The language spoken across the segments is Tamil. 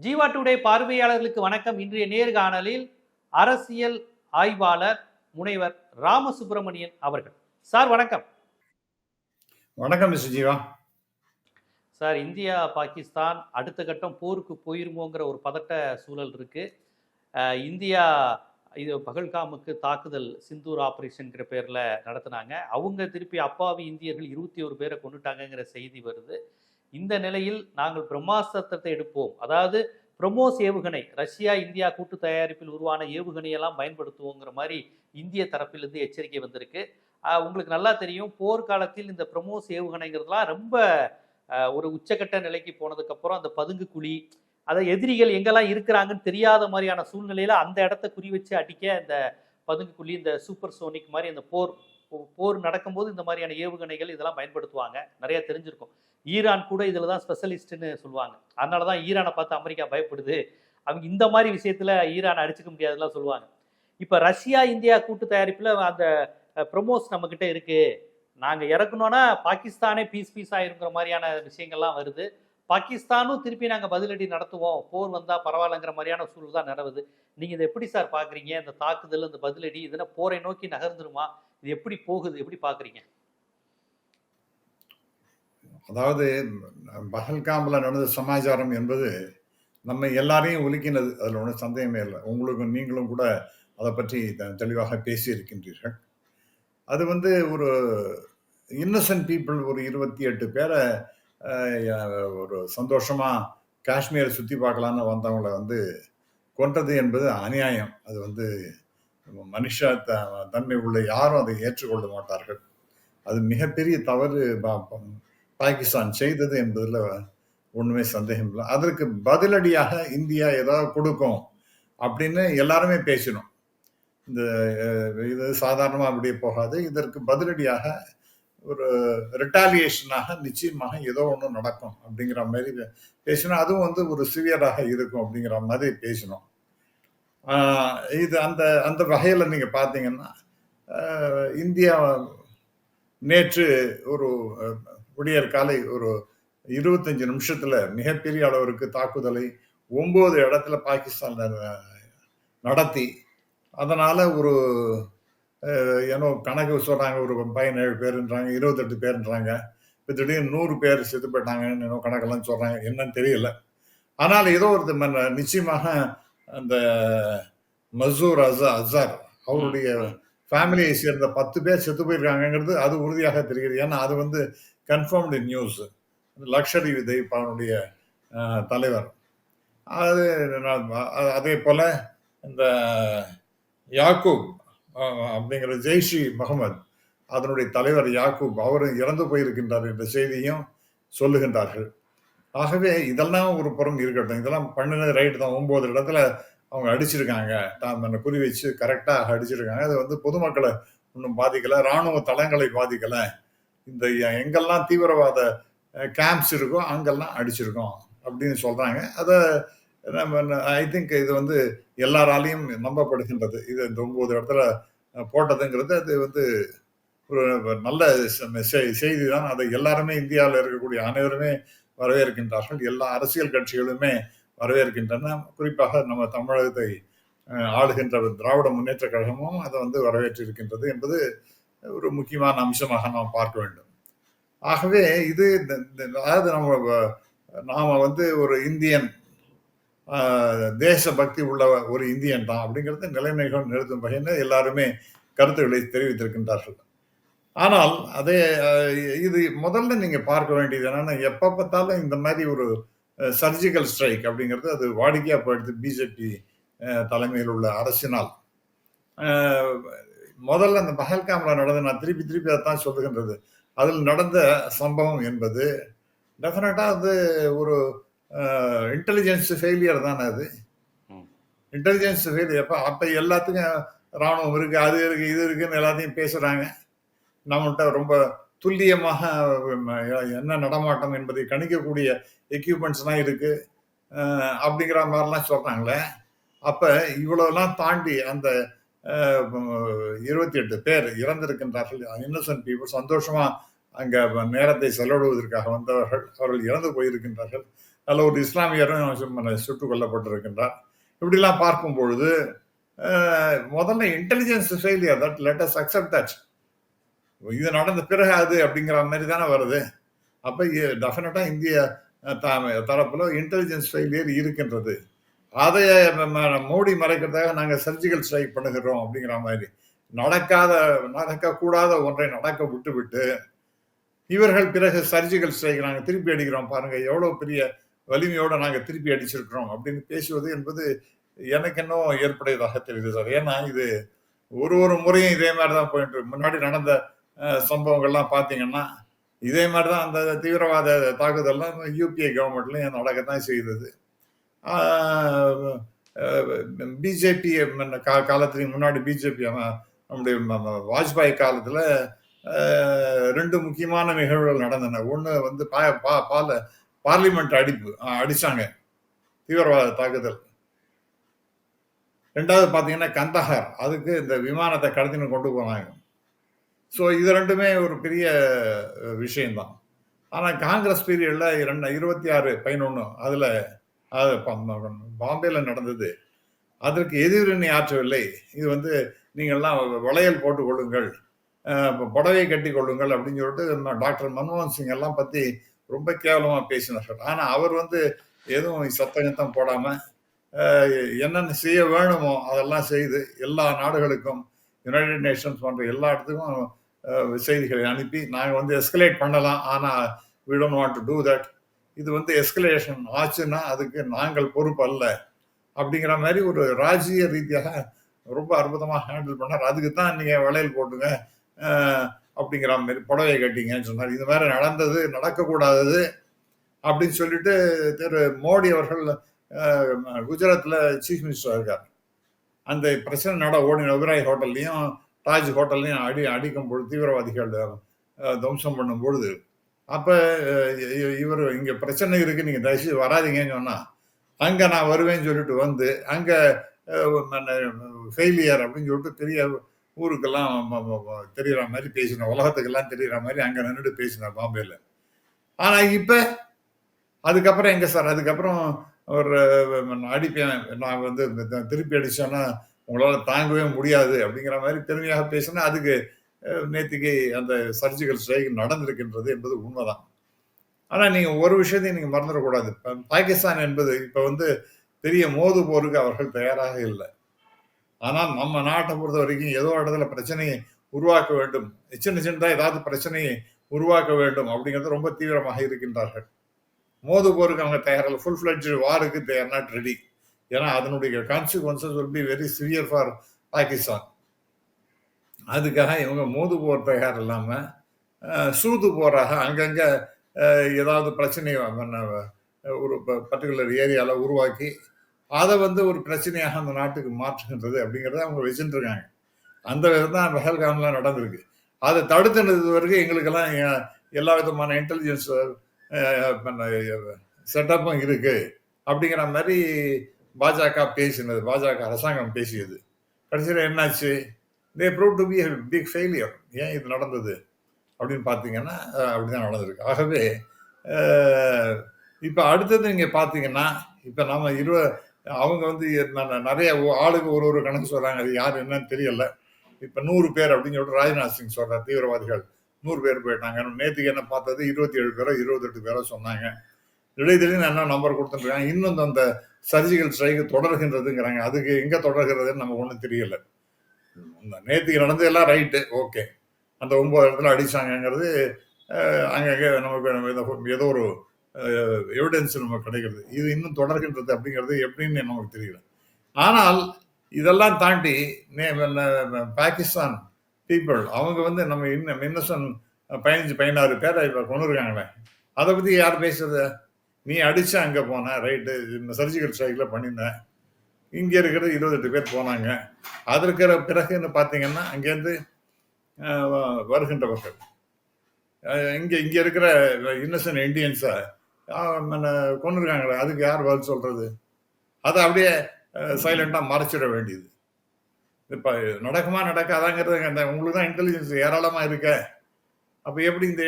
ஜீவா டுடே பார்வையாளர்களுக்கு வணக்கம். இன்றைய நேர்காணலில் அரசியல் ஆய்வாளர் முனைவர் ராமசுப்பிரமணியன் அவர்கள். சார் வணக்கம். வணக்கம் mister Jeeva. Sir India Pakistan அடுத்த கட்டம் போருக்கு போயிருமோங்கிற ஒரு பதட்ட சூழல் இருக்கு. இந்தியா இது பகல்காமுக்கு தாக்குதல் சிந்தூர் ஆபரேஷன்ங்கிற பேர்ல நடத்துனாங்க. அவங்க திருப்பி அப்பாவி இந்தியர்கள் இருபத்தி ஒரு பேரை கொண்டுட்டாங்கங்கிற செய்தி வருது. இந்த நிலையில் நாங்கள் பிரம்மாஸ்திரத்தை எடுப்போம். அதாவது பிரம்மோஸ் ஏவுகணை ரஷ்யா இந்தியா கூட்டு தயாரிப்பில் உருவான ஏவுகணையெல்லாம் பயன்படுத்துவோங்கிற மாதிரி இந்திய தரப்பிலிருந்து எச்சரிக்கை வந்திருக்கு. உங்களுக்கு நல்லா தெரியும் போர்க்காலத்தில் இந்த பிரமோஸ் ஏவுகணைங்கிறதுலாம் ரொம்ப ஒரு உச்சக்கட்ட நிலைக்கு போனதுக்கப்புறம் அந்த பதுங்கு குழி அதை எதிரிகள் எங்கெல்லாம் இருக்கிறாங்கன்னு தெரியாத மாதிரியான சூழ்நிலையில் அந்த இடத்த குறி வச்சு அடிக்க இந்த பதுங்கு குழி இந்த சூப்பர் சோனிக் மாதிரி அந்த போர் போர் நடக்கும்போது இந்த மாதிரியான ஏவுகணைகள் இதெல்லாம் பயன்படுத்துவாங்க. நிறைய தெரிஞ்சிருக்கும். ஈரான் கூட இதில் தான் ஸ்பெஷலிஸ்ட்னு சொல்லுவாங்க. அதனால தான் ஈரானை பார்த்து அமெரிக்கா பயப்படுது. அவங்க இந்த மாதிரி விஷயத்தில் ஈரானை அடிச்சுக்க முடியாதுலாம் சொல்லுவாங்க. இப்போ ரஷ்யா இந்தியா கூட்டு தயாரிப்பில் அந்த ப்ரொமோஸ் நம்மக்கிட்ட இருக்குது நாங்கள் இறக்கணும்னா பாகிஸ்தானே பீஸ் பீஸ் ஆயிருங்கிற மாதிரியான விஷயங்கள்லாம் வருது. பாகிஸ்தானும் திருப்பி நாங்கள் பதிலடி நடத்துவோம். போர் வந்தால் பரவாயில்லங்கிற மாதிரியான சூழல் தான் நடவுது நீங்கள் இதை எப்படி சார் பார்க்குறீங்க இந்த தாக்குதல் இந்த பதிலடி இதெல்லாம் போரை நோக்கி நகர்ந்துருமா? இது எப்படி போகுது? எப்படி பார்க்குறீங்க? அதாவது பஹல்காம்ல நடந்த சமாச்சாரம் என்பது நம்ம எல்லாரையும் ஒலிக்கினது அதில் ஒன்றும் சந்தேகமே இல்லை. உங்களுக்கும் நீங்களும் கூட அதை பற்றி தெளிவாக பேசியிருக்கின்றீர்கள். அது வந்து ஒரு இன்னசென்ட் பீப்புள் ஒரு இருபத்தி எட்டு பேரை ஒரு சந்தோஷமாக காஷ்மீரை சுற்றி பார்க்கலான்னு வந்தவங்கள வந்து கொன்றது என்பது அநியாயம். அது வந்து மனுஷ த தன்மை உள்ள யாரும் அதை ஏற்றுக்கொள்ள மாட்டார்கள். அது மிகப்பெரிய தவறு பா- பாகிஸ்தான் செய்தது என்பதில் ஒன்றுமே சந்தேகம் இல்லை. அதற்கு பதிலடியாக இந்தியா ஏதாவது கொடுக்கும் அப்படின்னு எல்லாருமே பேசினோம். இந்த இது சாதாரணமாக அப்படியே போகாது. இதற்கு பதிலடியாக ஒரு ரிட்டாலியேஷனாக நிச்சயமாக ஏதோ ஒன்று நடக்கும் அப்படிங்கிற மாதிரி பேசினோம். அதுவும் வந்து ஒரு சிவியராக இருக்கும் அப்படிங்கிற மாதிரி பேசினோம். இது அந்த அந்த வகையில் நீங்கள் பார்த்தீங்கன்னா இந்தியா நேற்று ஒரு விடியற் காலை ஒரு இருபத்தஞ்சு நிமிஷத்தில் மிகப்பெரிய அளவிற்கு தாக்குதலை ஒம்பது இடத்துல பாகிஸ்தான் நடத்தி. அதனால் ஒரு ஏன்னோ கணக்கு சொல்கிறாங்க ஒரு பதினேழு பேருன்றாங்க இருபத்தெட்டு பேருன்றாங்க. இப்போ திடீர்னு நூறு பேர் செத்து போயிட்டாங்கன்னு கணக்கெல்லாம் சொல்கிறாங்க என்னன்னு தெரியல. ஆனால் ஏதோ ஒரு நிச்சயமாக அந்த மசூர் அசா அசார் அவருடைய ஃபேமிலியை சேர்ந்த பத்து பேர் செத்து போயிருக்காங்கங்கிறது அது உறுதியாக தெரிகிறது. ஏன்னா அது வந்து கன்ஃபார்ம்டு நியூஸ் லக்ஷரி விஜய் அவனுடைய தலைவர். அது அதே போல இந்த யாக்கூப் அப்படிங்கிற ஜெய்ஷி முகமது அதனுடைய தலைவர் யாக்கூப் அவரும் இறந்து போயிருக்கின்றார் என்ற செய்தியும் சொல்லுகின்றார்கள். ஆகவே இதெல்லாம் ஒரு புறம் இருக்கட்டும். இதெல்லாம் பண்ணினது ரைட்டு தான். ஒம்பது இடத்துல அவங்க அடிச்சிருக்காங்க. தான் அந்த குறி வச்சு கரெக்டாக அடிச்சிருக்காங்க. அது வந்து பொதுமக்களை ஒன்றும் பாதிக்கலை. ராணுவ தளங்களை பாதிக்கலை. இந்த எங்கெல்லாம் தீவிரவாத கேம்ப்ஸ் இருக்கோ அங்கெல்லாம் அடிச்சிருக்கோம் அப்படின்னு சொல்கிறாங்க அதை நம்ம ஐ திங்க் இது வந்து எல்லாராலையும் நம்பப்படுகின்றது. இது இந்த ஒம்பது இடத்துல போட்டதுங்கிறது அது வந்து ஒரு நல்ல செய்தி தான். அதை எல்லாருமே இந்தியாவில் இருக்கக்கூடிய அனைவருமே வரவேற்கின்றார்கள். எல்லா அரசியல் கட்சிகளுமே வரவேற்கின்றன. குறிப்பாக நம்ம தமிழகத்தை ஆளுகின்ற திராவிட முன்னேற்ற கழகமும் அதை வந்து வரவேற்றிருக்கின்றது என்பது ஒரு முக்கியமான அம்சமாக நாம் பார்க்க வேண்டும். ஆகவே இது இந்த- அதாவது நம்ம நாம் நாம வந்து ஒரு இந்தியன் தேசபக்தி உள்ள ஒரு இந்தியன் தான் அப்படிங்கிறது நிலைமைகள் நிறுத்தும் வகையில் எல்லாருமே கருத்துக்களை தெரிவித்திருக்கின்றார்கள். ஆனால் அதே இது முதல்ல நீங்க பார்க்க வேண்டியது என்னன்னா எப்ப பார்த்தாலும் இந்த மாதிரி ஒரு சர்ஜிக்கல் ஸ்ட்ரைக் அப்படிங்கிறது அது வாடிக்கையா போயிடுது பிஜேபி தலைமையில் உள்ள அரசினால். முதல்ல அந்த பஹல்காம்ல நடந்த நான் திருப்பி திருப்பி அதான் சொல்லுகின்றது. அதில் நடந்த சம்பவம் என்பது டெஃபினட்டா அது ஒரு இன்டெலிஜென்ஸ் ஃபெயிலியர் தானே அது. இன்டெலிஜென்ஸ் ஃபெயிலியர் அப்ப அப்ப எல்லாத்துக்கும் ராணுவம் இருக்கு அது இருக்கு இது இருக்குன்னு எல்லாத்தையும் பேசுறாங்க. நம்மள்கிட்ட ரொம்ப துல்லியமாக என்ன நடமாட்டம் என்பதை கணிக்கக்கூடிய எக்யூப்மெண்ட்ஸ்லாம் இருக்குது அப்படிங்கிற மாதிரிலாம் சொல்கிறாங்களே அப்போ இவ்வளோலாம் தாண்டி அந்த இருபத்தி எட்டு பேர் இறந்திருக்கின்றார்கள். இன்னசென்ட் பீப்புள் சந்தோஷமாக அங்கே நேரத்தை செலவிடுவதற்காக வந்தவர்கள் அவர்கள் இறந்து போயிருக்கின்றார்கள். அதில் ஒரு இஸ்லாமியரும் சுட்டுக் கொல்லப்பட்டிருக்கின்றார். இப்படிலாம் பார்க்கும் பொழுது முதல்ல intelligence failure that let's accept that இது நடந்த பிறகு அது அப்படிங்கிற மாதிரி தானே வருது. அப்போ டெஃபினட்டாக இந்திய த- தரப்புல இன்டெலிஜென்ஸ் ஃபெயிலியர் இருக்கின்றது. அதை ம- மறைக்கிறதாக நாங்கள் சர்ஜிக்கல் ஸ்ட்ரைக் பண்ணுகிறோம் அப்படிங்கிற மாதிரி. நடக்காத நடக்கக்கூடாத ஒன்றை நடக்க விட்டு விட்டு இவர்கள் பிறகு சர்ஜிக்கல் ஸ்ட்ரைக் நாங்கள் திருப்பி அடிக்கிறோம் பாருங்க. எவ்வளோ பெரிய வலிமையோட நாங்கள் திருப்பி அடிச்சிருக்கிறோம் அப்படின்னு பேசுவது என்பது எனக்கு இன்னும் ஏற்புடையதாக தெரியுது சார். ஏன்னா இது ஒரு ஒரு முறையும் இதே மாதிரி தான் போயிட்டு முன்னாடி நடந்த சம்பவங்கள்லாம் பார்த்தீங்கன்னா இதே மாதிரி தான் அந்த தீவிரவாத தாக்குதல்லாம் யூபிஏ கவர்மெண்ட்லையும் நடக்கத்தான் செய்தது. பிஜேபி காலத்துக்கு முன்னாடி பிஜேபி நம்முடைய வாஜ்பாய் காலத்தில் ரெண்டு முக்கியமான நிகழ்வுகள் நடந்தன. ஒன்று வந்து பா பா பால பார்லிமெண்ட் அடிப்பு அடித்தாங்க தீவிரவாத தாக்குதல். ரெண்டாவது பார்த்தீங்கன்னா கந்தஹார் அதுக்கு இந்த விமானத்தை கடத்தின்னு கொண்டு போனாங்க. ஸோ இது ரெண்டுமே ஒரு பெரிய விஷயம்தான். ஆனால் காங்கிரஸ் பீரியடில் இரண்டு இருபத்தி ஆறு பதினொன்று அதில் அது பாம்பேயில் நடந்தது. அதற்கு எதிரணி ஆற்றவில்லை இது வந்து நீங்கள்லாம் வளையல் போட்டு கொள்ளுங்கள் அஹ் புடவை கட்டி கொள்ளுங்கள் அப்படின்னு சொல்லிட்டு நம்ம டாக்டர் மன்மோகன் சிங் எல்லாம் பற்றி ரொம்ப கேவலமாக பேசினார்கள். ஆனால் அவர் வந்து எதுவும் சத்தகத்தம் போடாமல் என்னென்ன செய்ய வேணுமோ அதெல்லாம் செய்து எல்லா நாடுகளுக்கும் யுனைடெட் நேஷன்ஸ் போன்ற எல்லா இடத்துக்கும் செய்திகளை அனுப்பி நாங்கள் வந்து எஸ்கலேட் பண்ணலாம். ஆனால் we don't want to do that இது வந்து எஸ்கலேஷன் ஆச்சுன்னா அதுக்கு நாங்கள் பொறுப்பு அல்ல. அப்படிங்கிற மாதிரி ஒரு ராஜ்ஜிய ரீதியாக ரொம்ப அற்புதமாக ஹேண்டில் பண்ணார். அதுக்கு தான் நீங்கள் வளையல் போட்டுங்க. அப்படிங்கிற மாதிரி புடவை கட்டிங்கன்னு சொன்னார். இது மாதிரி நடந்தது நடக்கக்கூடாதது அப்படின்னு சொல்லிட்டு திரு மோடி அவர்கள் குஜராத்தில் சீஃப் மினிஸ்டர் இருக்கார். அந்த பிரச்சனை நட ஓடின ஒபராய் ஹோட்டல்லையும் தாஜ் ஹோட்டல்லையும் அடி அடிக்கும் பொழுது தீவிரவாதிகள் துவம்சம் பண்ணும் பொழுது அப்போ இவர் இங்கே பிரச்சனை இருக்கு நீங்கள் தயவுசெய்து வராதீங்கன்னு சொன்னால் அங்கே நான் வருவேன்னு சொல்லிட்டு வந்து அங்கே ஃபெயிலியர் அப்படின்னு சொல்லிட்டு பெரிய ஊருக்கெல்லாம் தெரிகிற மாதிரி பேசினேன் உலகத்துக்கெல்லாம் தெரிகிற மாதிரி அங்கே நின்றுட்டு பேசினேன் பாம்பேயில் ஆனால் இப்போ அதுக்கப்புறம் எங்கே சார்? அதுக்கப்புறம் ஒரு அடிப்பேன் நான் வந்து திருப்பி அடித்தோன்னா உங்களால் தாங்கவே முடியாது அப்படிங்கிற மாதிரி பெருமையாக பேசினா அதுக்கு அஹ், நேத்திக்கு அந்த சர்ஜிக்கல் ஸ்ட்ரைக் நடந்திருக்கின்றது என்பது உண்மைதான். ஆனால் நீங்கள் ஒரு விஷயத்தையும் நீங்கள் மறந்துடக்கூடாது. இப்போ பாகிஸ்தான் என்பது இப்போ வந்து பெரிய மோது போருக்கு அவர்கள் தயாராக இல்லை. ஆனால் நம்ம நாட்டை பொறுத்த வரைக்கும் ஏதோ இடத்துல பிரச்சனையை உருவாக்க வேண்டும். சின்ன சின்னதாக ஏதாவது பிரச்சனையை உருவாக்க வேண்டும் அப்படிங்கிறது ரொம்ப தீவிரமாக இருக்கின்றார்கள். மோது போருக்கு அவங்க தயாரில் ஃபுல் ஃபிளட்ஜ் வாருக்கு தேர் நாட் ரெடி ஏன்னா அதனுடைய consequences will be very severe for Pakistan அதுக்காக இவங்க மோது போர் தயார் இல்லாமல் சூது போராக அங்கங்கே ஏதாவது பிரச்சனை பண்ண- ஒரு பர்டிகுலர் ஏரியாவில் உருவாக்கி அதை வந்து ஒரு பிரச்சனையாக அந்த நாட்டுக்கு மாற்றுகின்றது அப்படிங்கிறத அவங்க வச்சுட்டு இருக்காங்க அந்த விதம் தான் பஹல்காம்லாம் நடந்திருக்கு. அதை தடுத்து நிறுத்த வரைக்கும் எங்களுக்கெல்லாம் எல்லா விதமான இன்டெலிஜென்ஸ் செட்டப்பும் இருக்குது அப்படிங்கிற மாதிரி பாஜக பேசினது பாஜக அரசாங்கம் பேசியது. கடைசியில் என்னாச்சு? They prove to be big failure ஏன் இது நடந்தது? அப்படின்னு பார்த்தீங்கன்னா அப்படி அப்படிதான் நடந்திருக்கு. ஆகவே இப்போ அடுத்தது நீங்கள் பார்த்தீங்கன்னா இப்போ நம்ம இருவ அவங்க வந்து நிறைய ஒ- ஆளுக்கு ஒரு ஒரு கணக்கு சொல்கிறாங்க அது யார் என்னன்னு தெரியல. இப்போ நூறு பேர் அப்படின்னு சொல்லிட்டு ராஜ்நாத் சிங் சொல்கிறார் தீவிரவாதிகள். நூறு பேர் போயிட்டாங்க. நேற்றுக்கு என்ன பார்த்தது? இருபத்தி ஏழு பேரோ இருபத்தெட்டு பேரோ சொன்னாங்க. இடையிடையே என்ன நம்பர் கொடுத்துருக்காங்க இன்னும் அந்த சர்ஜிக்கல் ஸ்ட்ரைக் தொடர்கின்றதுங்கிறாங்க. அதுக்கு எங்கே தொடர்கிறதுன்னு நமக்கு ஒன்றும் தெரியல. இந்த நேற்றுக்கு நடந்தது எல்லாம் ரைட்டு ஓகே அந்த ஒன்பது இடத்துல அடிச்சாங்கங்கிறது அங்கங்கே நமக்கு நம்ம ஏதோ- ஏதோ ஒரு எவிடன்ஸ் நமக்கு கிடைக்கிறது. இது இன்னும் தொடர்கின்றது அப்படிங்கிறது எப்படின்னு நமக்கு தெரியல. ஆனால் இதெல்லாம் தாண்டி நே- பாகிஸ்தான் பீப்புள் அவங்க வந்து நம்ம இன்னும் இன்னசன் பதினஞ்சு பதினாறு பேரை இப்போ கொண்டு இருக்காங்களே அதை பற்றி யார் பேசுறது? நீ அடிச்சு அங்கே போன ரைட்டு சர்ஜிக்கல் ஸ்ட்ரைக்கில் பண்ணியிருந்தேன் இங்கே இருக்கிற இருபத்தெட்டு பேர் போனாங்க. அதற்கிற இருக்கிற பிறகுன்னு பார்த்தீங்கன்னா அங்கேருந்து அஹ், வ- வருகின்றவர்கள். இங்கே இங்கே இருக்கிற இன்னசென்ட் இந்தியன்ஸை கொண்டுருக்காங்களே அதுக்கு யார் பதில் சொல்கிறது அதை அப்படியே சைலண்ட்டாக மறைச்சிட வேண்டியது. இப்போ நடக்குமா நடக்காதாங்கிறது அந்த உங்களுக்கு தான் இன்டெலிஜென்ஸ் ஏராளமாக இருக்க. அப்ப எப்படி இந்த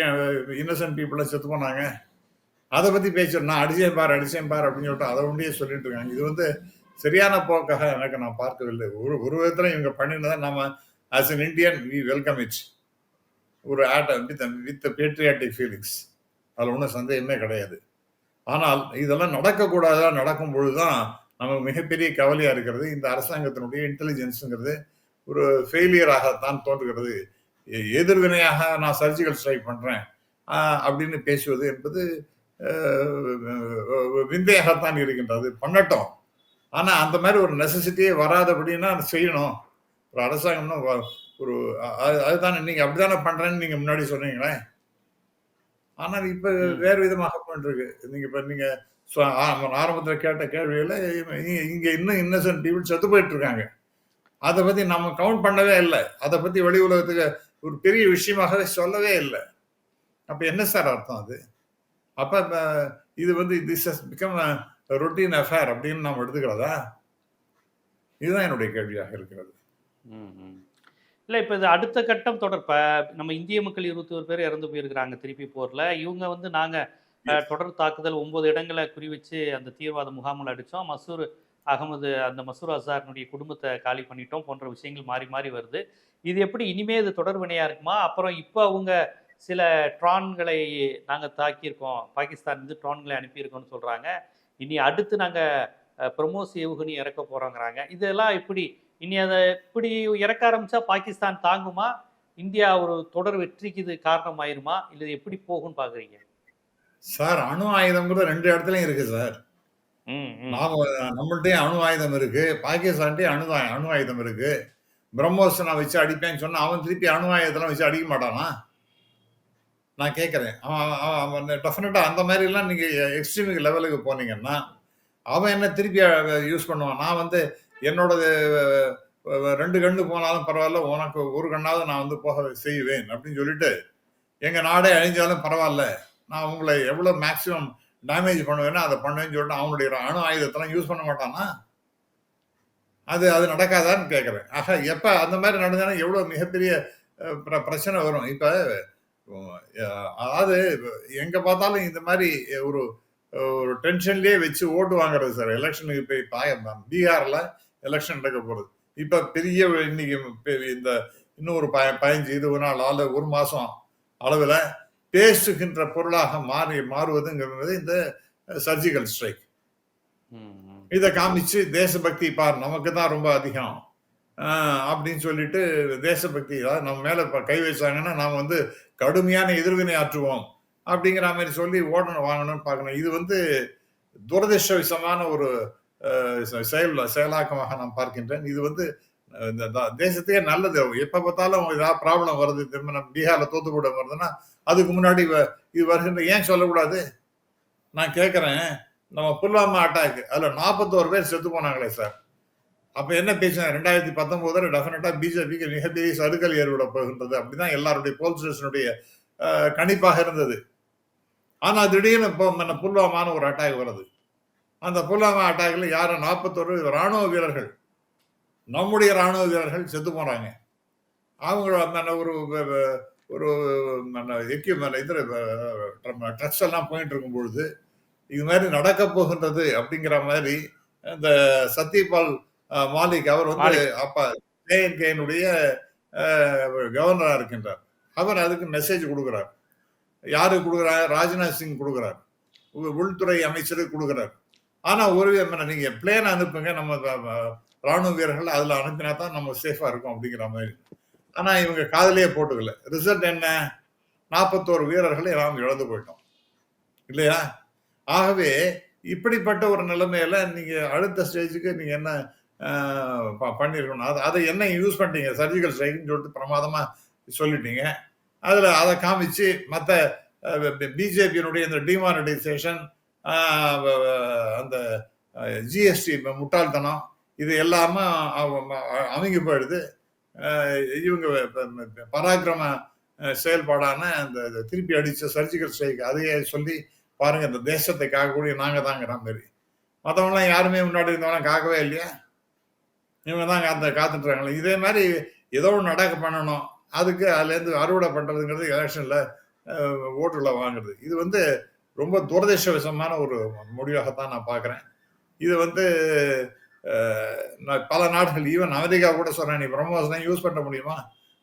இன்னசென்ட் பீப்புளை செத்து போனாங்க? அதை பத்தி பேசுறேன் நான் அடிச்சேன் பார் அடிச்சேன் பார் அப்படின்னு சொல்லிட்டு அதை ஒண்டியே சொல்லிட்டு இருக்காங்க. இது வந்து சரியான போக்காக எனக்கு நான் பார்க்கவில்லை. ஒரு ஒரு விதத்துல இவங்க பண்ணினதை நம்ம as an Indian we welcome it ஒரு add with with patriotic feelings அதில் ஒன்றும் சந்தேகமே கிடையாது. ஆனால் இதெல்லாம் நடக்கக்கூடாதா நடக்கும் பொழுதுதான் நமக்கு மிகப்பெரிய கவலையாக இருக்கிறது. இந்த அரசாங்கத்தினுடைய இன்டெலிஜென்ஸுங்கிறது ஒரு ஃபெயிலியராகத்தான் தோன்றுகிறது. எதிர்வினையாக நான் சர்ஜிக்கல் ஸ்ட்ரைக் பண்ணுறேன் அப்படின்னு பேசுவது என்பது விந்தையாகத்தான் இருக்கின்றது. பண்ணட்டும். ஆனா அந்த மாதிரி ஒரு நெசசிட்டியே வராதபடின்னா செய்யணும். ஒரு அரசாங்கம்னா ஒரு அது- அதுதானே நீங்க அப்படித்தானே பண்றேன்னு நீங்க முன்னாடி சொன்னீங்களே? ஆனால் இப்ப. வேறு விதமாக போயிருக்கு நீங்க இப்ப நீங்க சொ- ஆ- ஆரம்பத்துல கேட்ட கேள்வியில இங்க இன்னும் இன்னசென்ட் பீப்புள் செத்து போயிட்டு இருக்காங்க அதை பத்தி நம்ம கவுண்ட் பண்ணவே இல்லை. அதை பத்தி வெளி உலகத்துக்கு ஒரு பெரிய விஷயமாகவே சொல்லவே இல்லை. அப்ப என்ன சார் அர்த்தம் அது? அப்ப இது வந்து this has become routine affair அப்படின்னு நாம் எடுத்துக்கிறதா? இதுதான் என்னுடைய கேள்வியாக இருக்கிறது. ம், ம். இல்ல இப்ப இது அடுத்த கட்டம் தொடர் இப்ப நம்ம இந்திய மக்கள் இருபத்தி ஒரு பேர் இறந்து போயிருக்கிறாங்க திருப்பி போர்ல. இவங்க வந்து நாங்க அஹ், தொடர் தாக்குதல் ஒன்பது இடங்களை குறி வச்சு அந்த தீவிரவாத முகாமில் அடிச்சோம். மசூர் அகமது அந்த மசூர் அசாரினுடைய குடும்பத்தை காலி பண்ணிட்டோம் போன்ற விஷயங்கள் மாறி மாறி வருது. இது எப்படி இனிமே இது தொடர்வினையா இருக்குமா? அப்புறம் இப்போ அவங்க சில ட்ரான்களை நாங்க தாக்கியிருக்கோம். பாகிஸ்தான் வந்து ட்ரான்களை அனுப்பியிருக்கோம்னு சொல்றாங்க. இனி அடுத்து நாங்க அஹ், பிரமோஸ் ஏவுகணை இறக்க போறோங்கிறாங்க. இதெல்லாம் எப்படி இனி அதை இப்படி இறக்க ஆரம்பிச்சா பாகிஸ்தான் தாங்குமா? இந்தியா ஒரு தொடர் வெற்றிக்கு இது காரணம் ஆயிருமா இல்ல எப்படி போகும்னு பாக்குறீங்க? சார் அணு ஆயுதம்ங்கிறது ரெண்டு இடத்துலயும் இருக்கு சார். நாம நம்மள்ட்டயும் அணு ஆயுதம் இருக்கு. பாகிஸ்தான்ட்டயும் அணு அணு ஆயுதம் இருக்கு. பிரம்மோஸ் நான் வச்சு அடிப்பேன்னு சொன்னா அவன் திருப்பி அணு ஆயுதத்தெல்லாம் வச்சு அடிக்க மாட்டானா? நான் கேட்குறேன். அவன் அவன் அவன் அந்த மாதிரிலாம் நீங்கள் எக்ஸ்ட்ரீமிக் லெவலுக்கு போனீங்கன்னா அவன் என்ன திருப்பி யூஸ் பண்ணுவான்? நான் வந்து என்னோடது ரெண்டு கண்ணு போனாலும் பரவாயில்ல உனக்கு ஒரு கண்ணாவது நான் வந்து போக செய்வேன் அப்படின்னு சொல்லிட்டு எங்கள் நாடே அழிஞ்சாலும் பரவாயில்ல. நான் உங்களை எவ்வளோ மேக்ஸிமம் டேமேஜ் பண்ணுவேன்னா அதை பண்ணுவேன்னு சொல்லிட்டு அவனுடைய அணு ஆயுதத்தெல்லாம் யூஸ் பண்ண மாட்டானா? அது அது நடக்காதான்னு கேட்குறேன். ஆக எப்போ அந்த மாதிரி நடந்தாலும் எவ்வளோ மிகப்பெரிய பிரச்சனை வரும். இப்போ அதாவது எங்கே பார்த்தாலும் இந்த மாதிரி ஒரு ஒரு டென்ஷன்லேயே வச்சு ஓட்டு வாங்குறது சார் எலெக்ஷனுக்கு போய் பாய பீகாரில் எலெக்ஷன் நடக்க போகிறது இப்போ பெரிய இன்னைக்கு இந்த இன்னும் ஒரு ப பதினஞ்சு இருபது நாள் ஆளு ஒரு மாதம் அளவில் பேசுகின்ற பொருளாக மாறி மாறுவதுங்கிறது இந்த சர்ஜிக்கல் ஸ்ட்ரைக். இதை காமிச்சு தேசபக்தி பார் நமக்கு தான் ரொம்ப அதிகம். அப்படின்னு சொல்லிட்டு தேசபக்தி அதாவது நம்ம மேல கை வச்சாங்கன்னா நாம் வந்து கடுமையான எதிர்வினை ஆற்றுவோம் அப்படிங்கிற மாதிரி சொல்லி ஓடணும் வாங்கணும்னு பார்க்கணும். இது வந்து துரதிருஷ்டவசமான ஒரு செ- செயல் செயலாக்கமாக நான் பார்க்கின்றேன். இது வந்து இந்த தேசத்துக்கே நல்லது. எப்ப பார்த்தாலும் ஏதாவது ப்ராப்ளம் வருது திரும்ப நம்ம பீகார்ல தோத்து வருதுன்னா அதுக்கு முன்னாடி வ- இது வருகின்ற ஏன் சொல்லக்கூடாது? நான் கேட்கறேன். நம்ம புல்வாமா அட்டாக் அதுல நாற்பத்தோரு பேர் செத்து போனாங்களே சார். அப்ப என்ன பேசினா ரெண்டாயிரத்தி பத்தொன்பதுல டெஃபினட்டா பிஜேபிக்கு மிகப்பெரிய சறுக்கல் ஏற்பட போகின்றது. அப்படிதான் எல்லாருடைய போல் ஸ்டேஷனுடைய கணிப்பாக இருந்தது. ஆனா திடீர்னு இப்போ நம்ம புல்வாமான ஒரு அட்டாக் வருது. அந்த புல்வாமா அட்டாக்ல யாரும் நாற்பத்தொரு ராணுவ வீரர்கள் நம்முடைய ராணுவ வீரர்கள் செத்து போறாங்க. அவங்க அந்த ஒரு ஒரு எக்யூப்மெண்ட் இது ட்ரக்ஸ் எல்லாம் போயிட்டு இருக்கும் பொழுது இது மாதிரி நடக்க போகின்றது அப்படிங்கிற மாதிரி இந்த சத்யபால் மாலிக் அவர் வந்து. அப்ப ஏஎன்கேனுடைய கவர்னரா இருக்கின்றார். அவர் அதுக்கு மெசேஜ் கொடுக்கிறார். யாருக்கு கொடுக்குறார்? ராஜ்நாத் சிங் கொடுக்குறார். உள்துறை அமைச்சருக்கு கொடுக்குறார். ஆனா ஒரு விதமான நீங்க பிளேன் அனுப்புங்க நம்ம ராணுவ வீரர்கள் அதுல அனுப்பினா தான் நம்ம சேஃபா இருக்கும் அப்படிங்கிற மாதிரி. ஆனா இவங்க காதலியே போட்டுக்கல. ரிசல்ட் என்ன? நாற்பத்தோரு வீரர்களை நாம் இழந்து போயிட்டோம். இல்லையா? ஆகவே இப்படிப்பட்ட ஒரு நிலைமையில நீங்க அடுத்த ஸ்டேஜுக்கு நீங்க என்ன பண்ணியிருக்கணும் ப- அது அதை என்ன யூஸ் பண்ணிட்டீங்க? சர்ஜிக்கல் ஸ்ட்ரைக்னு சொல்லிட்டு பிரமாதமாக சொல்லிட்டீங்க. அதில் அதை காமிச்சு மற்ற பிஜேபியினுடைய இந்த டிமானிட்டைசேஷன் அந்த ஜிஎஸ்டி முட்டாள்தனம் இது எல்லாமே அவங்க போயிடுது. இவங்க பராக்கிரம செயல்பாடான அந்த திருப்பி அடித்த சர்ஜிக்கல் ஸ்ட்ரைக் அதையே சொல்லி பாருங்கள் இந்த தேசத்தை காக்கக்கூடிய நாங்கள் தாங்கிற மாதிரி. மற்றவங்களாம் யாருமே முன்னாடி இருந்தவங்களாம் காக்கவே இல்லையா? இவங்க தான் காத்து காத்துட்டுறாங்களே இதே மாதிரி ஏதோ ஒன்று நடக்க பண்ணணும். அதுக்கு அதுலேருந்து அறுவடை பண்ணுறதுங்கிறது எலெக்ஷனில் ஓட்டுகளை வாங்குறது. இது வந்து ரொம்ப துரதிருஷ்டவசமான ஒரு முடிவாகத்தான் நான் பார்க்குறேன். இது வந்து நான் பல நாடுகள் ஈவன் அமெரிக்கா கூட சொல்கிறேன் நீ பிரம்மோசனை யூஸ் பண்ண முடியுமா?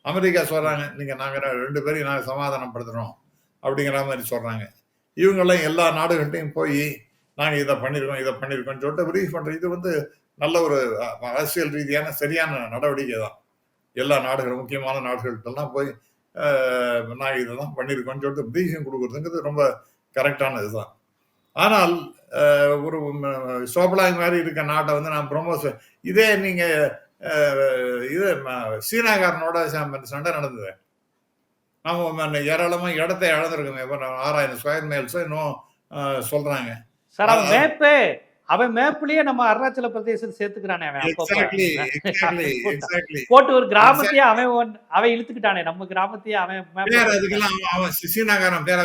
அமெரிக்கா சொல்கிறாங்க நீங்கள் நாங்கள் ரெண்டு பேரையும் நாங்கள் சமாதானப்படுத்துகிறோம் அப்படிங்கிற மாதிரி சொல்கிறாங்க இவங்கெல்லாம் எல்லா நாடுகள்கிட்டையும் போய் நாங்கள் இதை பண்ணியிருக்கோம் இதை பண்ணியிருக்கோம்னு சொல்லிட்டு ப்ரீஃப் பண்ணுறது இது வந்து நல்ல ஒரு அரசியல் ரீதியான சரியான நடவடிக்கை தான். எல்லா நாடுகள் முக்கியமான நாடுகள்கிட்டலாம் போய் நாங்கள் இதை தான் பண்ணியிருக்கோம்னு சொல்லிட்டு ப்ரீஃபிங் கொடுக்குறதுங்கிறது ரொம்ப கரெக்டான இதுதான் ஆனால் ஒரு சோபலாங் மாதிரி இருக்க நாட்டை வந்து நான் ப்ரொமோஸ் இதே நீங்கள் இது சீனாக்காரனோட சண்டை நடந்தது. நம்ம ம- ஏராளமா இடத்தை இழந்திருக்கோமே இப்போ ஆறாயிரம் ஸ்கொயர் மைல்ஸ் இன்னும் சொல்றாங்க. சார் மேப்பு அவன் மேப்லயே நம்ம அருணாச்சல பிரதேசம் சேர்த்துக்கிறானே அவன் போட்டு ஒரு கிராமத்தையே அவன் அவன் இழுத்துக்கிட்டானே. நம்ம கிராமத்தையே அவன் பேர் அதுக்கெல்லாம் அவன் சீனாக்காரன் பேரை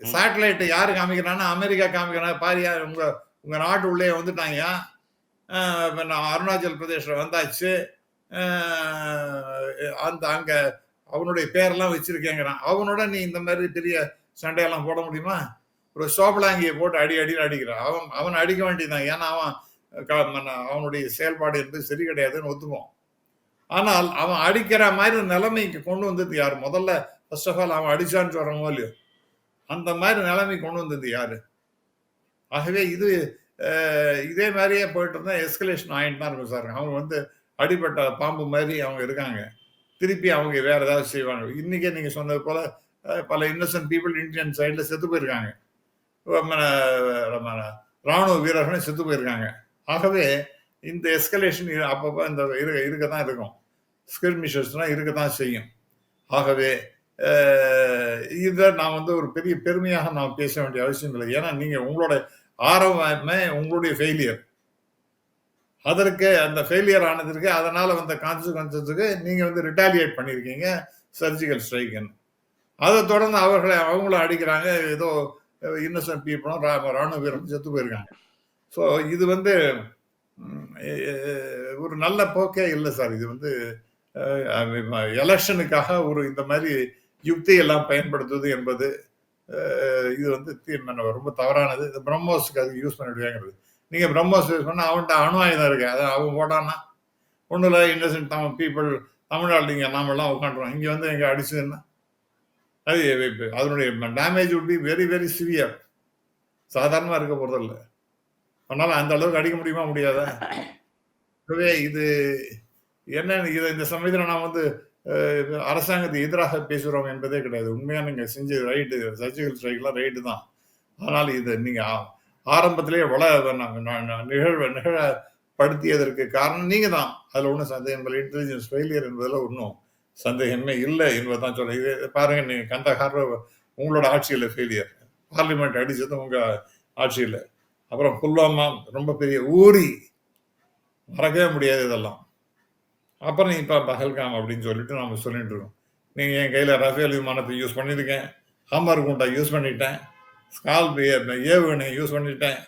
ம். சேட்டலைட் யாரு காமிக்கிறான்னா அமெரிக்கா காமிக்கிறான். பாரியா உங்க உங்க நாட்டு உள்ளே வந்துட்டாங்க. நான் அருணாச்சல் பிரதேஷ்ல வந்தாச்சு. அந்த அங்க அவனுடைய பேரெல்லாம் வச்சிருக்கேங்கிறான். அவனோட நீ இந்த மாதிரி பெரிய சண்டையெல்லாம் போட முடியுமா? ஒரு சோப்பலாங்கியை போட்டு அடி அடி அடிக்கிறான். அவன் அவன் அடிக்க வேண்டியதான் ஏன்னா அவன் க- அவனுடைய செயல்பாடு என்பது சரி கிடையாதுன்னு ஒத்துப்போம் ஆனால் அவன் அடிக்கிற மாதிரி நிலைமைக்கு கொண்டு வந்தது யார்? முதல்ல ஃபர்ஸ்ட் ஆஃப் ஆல் அவன் அடிச்சான்னு சொல்றோமோ இல்லையோ? அந்த மாதிரி நிலைமை கொண்டு வந்தது யார்? ஆகவே இது இதே மாதிரியே போயிட்டு இருந்தால் எஸ்கலேஷன் ஆகிட்டு தான் இருக்கும் சார். அவங்க வந்து அடிப்பட்ட பாம்பு மாதிரி அவங்க இருக்காங்க. திருப்பி அவங்க வேற ஏதாவது செய்வாங்க. இன்றைக்கே நீங்கள் சொன்னது போல் பல இன்னசென்ட் பீப்புள் இந்தியன் சைடில் செத்து போயிருக்காங்க. நம்ம, நம்ம ராணுவ வீரர்களும் செத்து போயிருக்காங்க. ஆகவே இந்த எஸ்கலேஷன் அப்பப்போ இந்த இருக்க இருக்க தான் இருக்கும். ஸ்கிர்மிஷஸ்லாம் இருக்க தான் செய்யும். ஆகவே இதை நான் வந்து ஒரு பெரிய பெருமையாக நான் பேச வேண்டிய அவசியம் இல்லை. ஏன்னா நீங்கள் உங்களோட ஆரம்பமே உங்களுடைய ஃபெயிலியர் அதற்கு அந்த ஃபெயிலியர் ஆனதற்கு அதனால் வந்த கான்சிக்வன்சஸுக்கு நீங்கள் வந்து ரிட்டாலியேட் பண்ணியிருக்கீங்க சர்ஜிக்கல் ஸ்ட்ரைக்குன்னு அதை தொடர்ந்து அவர்களை அவங்களும் அடிக்கிறாங்க. ஏதோ இன்னசென்ட் பீப்புளும் ராணுவ வீரரும் செத்து போயிருக்காங்க. ஸோ இது வந்து ஒரு நல்ல போக்கே இல்லை சார். இது வந்து எலெக்ஷனுக்காக ஒரு இந்த மாதிரி யுக்தியெல்லாம் பயன்படுத்துவது என்பது இது வந்து தீ- ரொம்ப தவறானது. இது பிரம்மோஸுக்கு அது யூஸ் பண்ணிடுவாங்கிறது. நீங்கள் பிரம்மோஸ் யூஸ் பண்ணால் அவன்கிட்ட அணு ஆயுதம் இருக்கு. அதை அவன் போட்டான்னா ஒன்றும் இல்லை இன்னசென்ட் தமிழ் பீப்புள் தமிழ்நாடு இங்கே நாமெல்லாம் உட்காந்துருவோம். இங்கே வந்து எங்கே அடிச்சதுன்னா அது அதனுடைய damage would be very very severe சாதாரணமாக இருக்க போகிறதில்ல அதனால அந்த அளவுக்கு அடிக்க முடியுமா முடியாதா? ஆகவே இது என்ன இதை இந்த சமயத்தில் நான் வந்து அரசாங்கத்துக்கு எதிராக பேசுகிறோம் என்பதே கிடையாது. உண்மையாக நீங்கள் செஞ்சது ரைட்டு சர்ஜிக்கல் ஸ்ட்ரைக்லாம் ரைட்டு தான். ஆனால் இது நீங்கள் ஆரம்பத்திலேயே வள ந- ந- நிகழப்படுத்தியதற்கு காரணம் நீங்கள் தான் அதில் ஒன்றும் சந்தேகம் இல்லை. இன்டெலிஜென்ஸ் ஃபெயிலியர் என்பதில் ஒன்றும் சந்தேகமே இல்லை என்பதான் தான் இது பாருங்க நீங்கள் கந்தகார உங்களோட ஆட்சியில் ஃபெயிலியர் பார்லிமெண்ட் அடிச்சது உங்கள் ஆட்சியில். அப்புறம் புல்வாமா ரொம்ப பெரிய ஊரி மறக்கவே முடியாது இதெல்லாம். அப்புறம் இப்போ பஹல்காம் அப்படின்னு சொல்லிட்டு நம்ம சொல்லிட்டு இருக்கோம். நீங்கள் என் கையில் ரஃபேல் விமானத்தை யூஸ் பண்ணியிருக்கேன். ஹம்மர் குண்டா யூஸ் பண்ணிட்டேன். ஸ்கால் ஏவுகணை யூஸ் பண்ணிட்டேன்.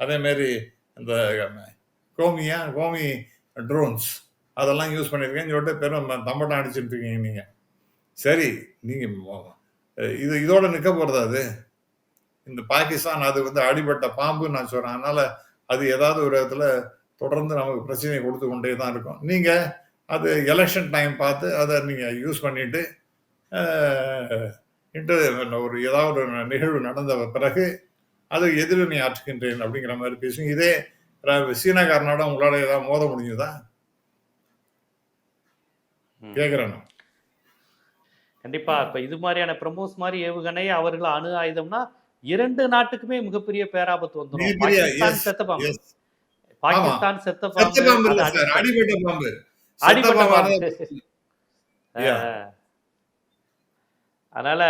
அதேமாரி இந்த கோமியா கோமி ட்ரோன்ஸ் அதெல்லாம் யூஸ் பண்ணியிருக்கேன்னு சொல்லிட்டு பெரும் தம்பட்டம் அடிச்சுட்டு இருக்கீங்க நீங்கள் சரி நீங்கள் இது இதோட நிற்க போகிறதா அது? இந்த பாகிஸ்தான் அது வந்து அடிபட்ட பாம்புன்னு நான் சொல்கிறேன் அதனால் அது ஏதாவது ஒரு இடத்துல தொடர்ந்து நமக்கு பிரச்சனையை கொடுத்து கொண்டே தான் இருக்கும். நீங்கள் அது எலெக்ஷன் டைம் பார்த்து அதை நீங்கள் யூஸ் பண்ணிட்டு இன்டர் ஒரு ஏதாவது ஒரு நிகழ்வு நடந்த பிறகு அது எதிர்வினை ஆற்றுகின்றேன் அப்படிங்கிற மாதிரி பேசுங்க. இதே சீனாக்காரனோட உங்களால் ஏதாவது மோத முடிஞ்சுதான் கேட்குறேன். கண்டிப்பா. இப்ப இது மாதிரியான பிரமோஸ் மாதிரி ஏவுகணை அவர்கள் அணு ஆயுதம்னா இரண்டு நாட்டுக்குமே மிகப்பெரிய பேராபத்து வந்துடும் பாகிஸ்தான் செத்த பாம்பு. பாகிஸ்தான் செத்த அடிபட்ட பாம்பு. அடிபட்ட பாம்பு. அதனால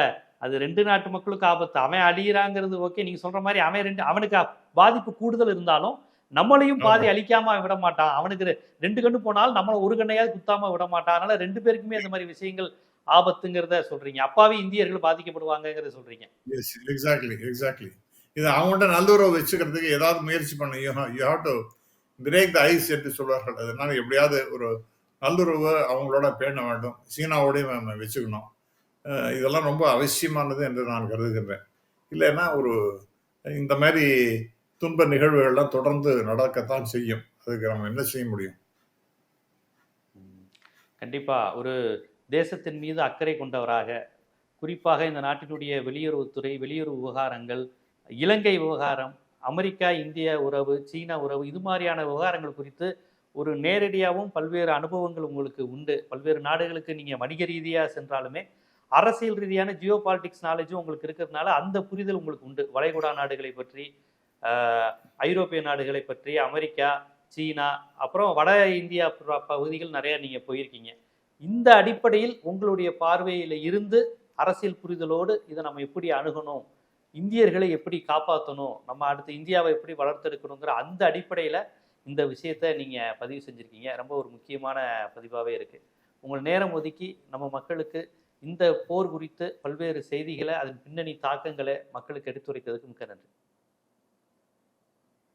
அது ரெண்டு நாட்டு மக்களுக்கு ஆபத்து. அவன் அழியிறாங்கிறது ஓகே நீங்க சொல்ற மாதிரி அவன் ரெண்டு அவனுக்கு பாதிப்பு கூடுதல் இருந்தாலும் நம்மளையும் பாதி அழிக்காம விட மாட்டான். அவனுக்கு ரெண்டு கண்ணு போனாலும் நம்மள ஒரு கண்ணையாவது குத்தாம விட மாட்டான். அதனால ரெண்டு பேருக்குமே இந்த மாதிரி விஷயங்கள் ஆபத்துங்கிறத சொல்றீங்க. அப்பாவி இந்தியர்கள் பாதிக்கப்படுவாங்கங்கிறத சொல்றீங்க. எஸ் எக்ஸாக்ட்லி எக்ஸாக்ட்லி இது அவங்கள்ட்ட நல்லுறவு வச்சுக்கிறதுக்கு ஏதாவது முயற்சி பண்ண. You have to break the ice என்று சொல்வார்கள். அதனால எப்படியாவது ஒரு நல்லுறவு அவங்களோட பேண வேண்டும். சீனாவோடையும் நம்ம வச்சுக்கணும். இதெல்லாம் ரொம்ப அவசியமானது என்று நான் கருதுகின்றேன் இல்லைன்னா ஒரு இந்த மாதிரி துன்ப நிகழ்வுகள்லாம் தொடர்ந்து நடக்கத்தான் செய்யும். அதுக்கு நம்ம என்ன செய்ய முடியும்? கண்டிப்பா. ஒரு தேசத்தின் மீது அக்கறை கொண்டவராக குறிப்பாக இந்த நாட்டினுடைய வெளியுறவுத்துறை வெளியுறவு விவகாரங்கள் இலங்கை விவகாரம் அமெரிக்கா இந்திய உறவு சீனா உறவு இது மாதிரியான விவகாரங்கள் குறித்து ஒரு நேரடியாகவும் பல்வேறு அனுபவங்கள் உங்களுக்கு உண்டு. பல்வேறு நாடுகளுக்கு நீங்கள் வணிக ரீதியாக சென்றாலுமே அரசியல் ரீதியான ஜியோ பாலிட்டிக்ஸ் நாலேஜும் உங்களுக்கு இருக்கிறதுனால அந்த புரிதல் உங்களுக்கு உண்டு. வளைகுடா நாடுகளை பற்றி ஐரோப்பிய நாடுகளை பற்றி அமெரிக்கா சீனா அப்புறம் வட இந்தியா ப- பகுதிகள் நிறையா நீங்கள் போயிருக்கீங்க. இந்த அடிப்படையில் உங்களுடைய பார்வையில் இருந்து அரசியல் புரிதலோடு இதை நம்ம எப்படி அணுகணும்? இந்தியர்களை எப்படி காப்பாற்றணும் நம்ம அடுத்து இந்தியாவை எப்படி வளர்த்தெடுக்கணுங்கிற அந்த அடிப்படையில் இந்த விஷயத்த நீங்கள் பதிவு செஞ்சுருக்கீங்க. ரொம்ப ஒரு முக்கியமான பதிவாகவே இருக்குது உங்கள் நேரம் ஒதுக்கி நம்ம மக்களுக்கு இந்த போர் குறித்து பல்வேறு செய்திகளை அதன் பின்னணி தாக்கங்களை மக்களுக்கு எடுத்துரைத்ததுக்கு மிக்க நன்றி.